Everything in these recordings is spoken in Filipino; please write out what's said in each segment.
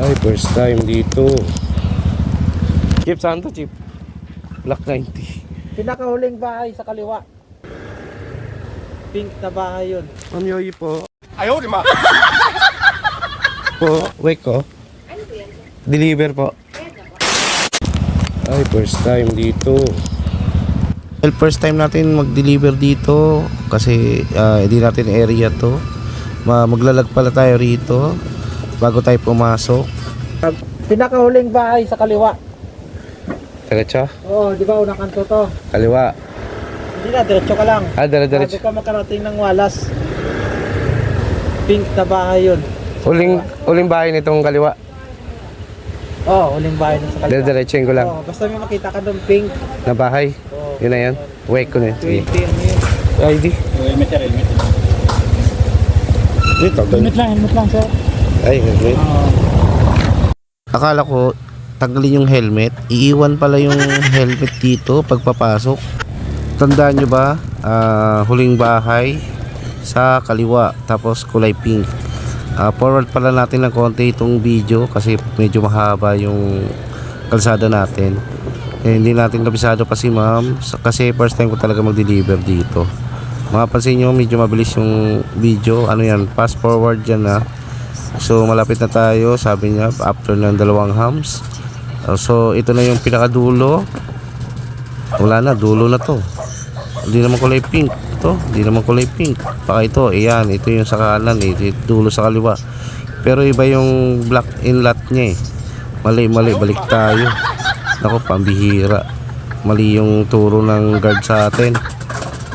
Ay, first time dito. Chip, saan to, Chip? Black 90. Pinakahuling bahay sa kaliwa. Pink na bahay yun. Ma'am Yoyi po. Ayaw, di ma! po, wake ko. Deliver po. Ay, first time dito. Well, first time natin mag-deliver dito kasi ah, hindi natin area to. Ma maglalag pala tayo rito bago tayo pumasok. Pinakahuling bahay sa kaliwa. Diretso? Oo, di ba unang kanto to? Kaliwa. Hindi na, diretso ka lang. Ah, dire Bago ka makarating ng walas. Pink na bahay yun. Uling, uling bahay nitong kaliwa. Oo, huling bahay na sa kaliwa. Dire-diretsuin ko lang. Oo, basta may makita ka doon pink. Na bahay. Oo. Yun na yan. Wake ko na yun. Sige. 20 ano yun. ID. Dito, Helmet lang, helmet lang sir. Ay, helmet. Akala ko tanggalin yung helmet, iiwan pala yung helmet dito pagpapasok. Tandaan nyo ba, ah, huling bahay sa kaliwa, tapos kulay pink. Ah, forward pala natin ng konti itong video kasi medyo mahaba yung kalsada natin. Eh, hindi natin kabisado pa si ma'am kasi first time ko talaga mag-deliver dito. Mapapansin nyo medyo mabilis yung video. Ano yan, fast forward dyan na. So malapit na tayo, sabi niya after ng dalawang hams. Uh, so ito na yung pinakadulo. Wala na, dulo na to. Hindi naman kulay pink. Ito, hindi naman kulay pink. Baka ito, ayan, ito yung sa kanan, ito yung dulo sa kaliwa. Pero iba yung black inlet niya eh. Mali, mali, balik tayo. Nako, pambihira. Mali yung turo ng guard sa atin.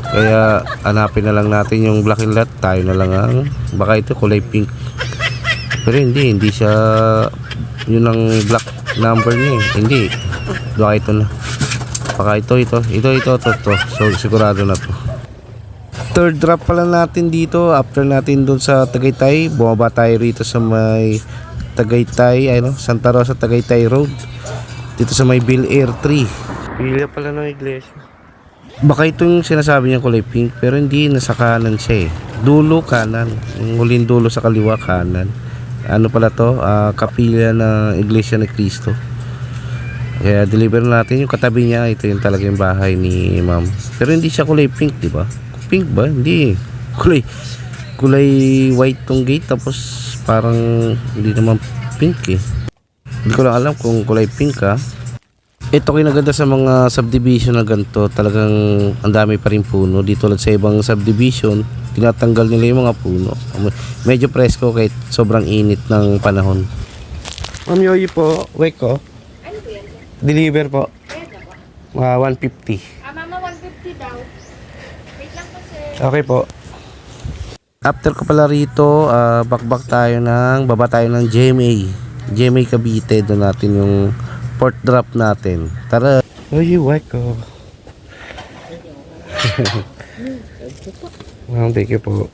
Kaya hanapin na lang natin yung black inlet. Tayo na lang ang, baka ito kulay pink. Pero hindi, hindi siya yun ang black number niya eh. Hindi. Baka ito na. Baka ito, ito, ito, ito, ito, ito. So sigurado na to. Third drop pala natin dito after natin doon sa Tagaytay. Bumaba tayo rito sa may Tagaytay, ano, Santa Rosa Tagaytay Road. Dito sa may Bill Air 3. Pila pala ng iglesia. Baka ito yung sinasabi niya kulay pink pero hindi nasa kanan siya eh. Dulo kanan. Yung huling dulo sa kaliwa kanan. Ano pala to? Ah, kapilya ng Iglesia ni Cristo. Kaya deliver natin yung katabi niya. Ito yung talaga yung bahay ni ma'am. Pero hindi siya kulay pink, di ba? Pink ba? Hindi. Kulay kulay white tong gate tapos parang hindi naman pink eh. Hindi ko lang alam kung kulay pink ha. Ito kinaganda sa mga subdivision na ganito, talagang ang dami pa rin puno. Dito lang sa ibang subdivision, tinatanggal nila yung mga puno. Medyo presko kahit sobrang init ng panahon. Ma'am Yoyi po, wake ko. Ano po yan? Deliver po. Pwede po. Mga 150. Ah, mama, 150 daw. Wait lang po, sir. Okay po. After ko pala rito, ah, bakbak tayo ng, baba tayo ng GMA. GMA Cavite, doon natin yung port drop natin. Tara. Ay, wake ko. Ma'am, thank you po.